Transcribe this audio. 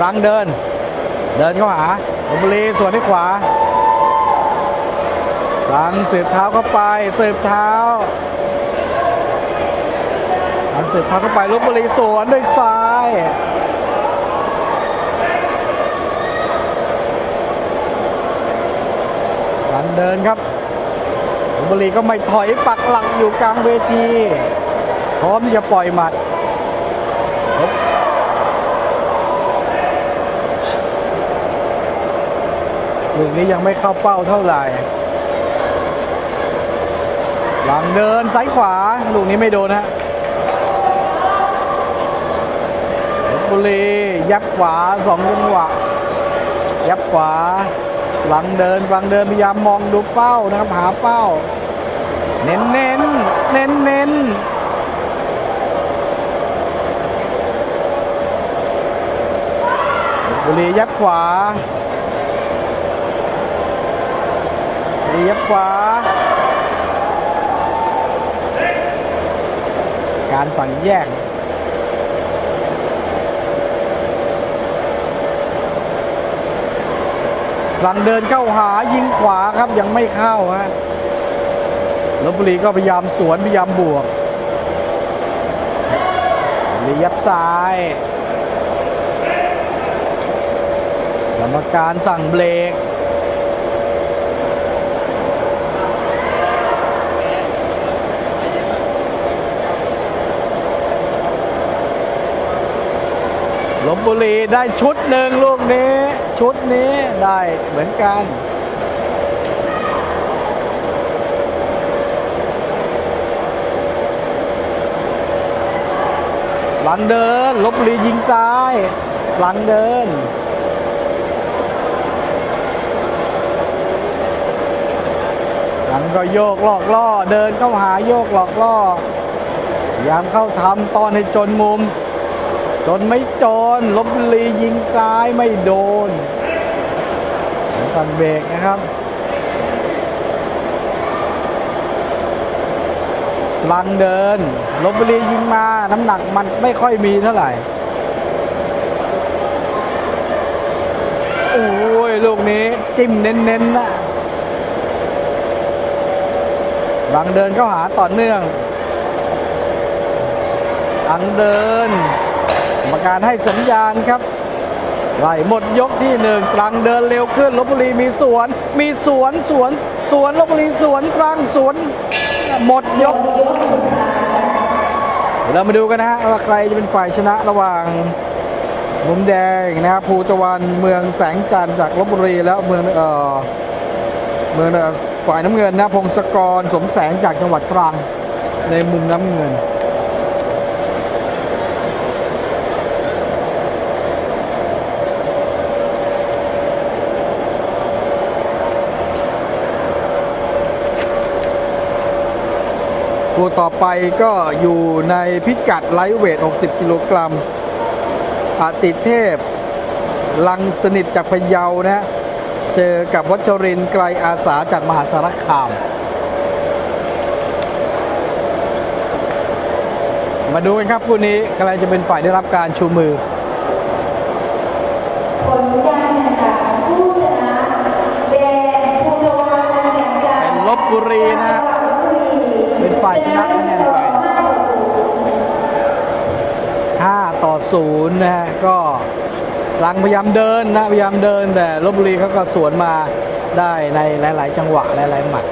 รังเดิน เดินเข้าหาลพบุรีสวนที่ขวารังสืบเท้าเข้าไปสืบเท้ารังสืบเท้าเข้าไปลพบุรีสวนด้วยซ้ายรังเดินครับลพบุรีก็ไม่ถอยปักหลักอยู่กลางเวที พร้อมที่จะปล่อยหมัด ลูกนี้ยังไม่เข้าเป้าเท่าไหร่หลังเดินซ้ายขวา ลูกนี้ไม่โดนฮะบุรียับขวาสองจังหวะ ยับขวา หลังเดินหลังเดินพยายามมองดูเป้านะครับหาเป้า เน้นเน้นเน้นเน้นบุรียับขวา เรี ยบขวา การสั่งแยกหลังเดินเข้าหายิงขวาครับยังไม่เข้าฮะลบบุรีก็พยายามสวนพยายามบวกเรียบซ้ายกรรมการสั่งเบรก ลบบุรีได้ชุดหนึ่งลูกนี้ ชุดนี้ได้เหมือนกันหลังเดินลบบุรียิงซ้าย หลังเดินหลังก็โยกหลอกล่อเดินเข้าหาโยกหลอกล่อพยายามเข้าทำตอนให้จนมุม จนไม่โดนลบบุรียิงซ้ายไม่โดนสันเบรกนะครับลังเดินลบบุรียิงมา น้ำหนักมันไม่ค่อยมีเท่าไหร่ โอ้ย ลูกนี้จิ้มเน้นๆนนะหลังเดินเข้าหาต่อเนื่องหลังเดิน กรรมการให้สัญญาณครับไล่หมดยกที่หนึ่งตรังเดินเร็วขึ้นลบบุรีมีสวน มีสวนสวนสวนลบบุรีสวนตรังสวนหมดยกเรามาดูกันนะฮะว่าใครจะเป็นฝ่ายชนะระหว่างมุมแดงนะครับภูตะวันเมืองแสงจันทร์จากลบบุรีแล้วเมืองเอ่อเมืองเอ่อฝ่ายน้ำเงินนะพงศกรสมแสงจากจังหวัดตรังในมุมน้ำเงิน คู่ต่อไปก็อยู่ในพิกัดไลท์เวท 60 กิโลกรัมอาติเทพ ลังสนิทจากพะเยานะฮะเจอกับวัชรินทร์ไกลอาสาจากมหาสารคาม มาดูกันครับคู่นี้ใครจะเป็นฝ่ายได้รับการชูมือผลการแข่งขันผู้ชนะแดงภูตะวันแสงจันทเป็นร์ลบบุรีนะฮะเป็น ฝ่ายชนะคะแนนไป5ต่อ0นะฮะก็ลังพยายามเดินนะพยายามเดินแต่ลบบุรีเขาก็สวนมาได้ในหลาย ๆ จังหวะหลาย ๆ หมัด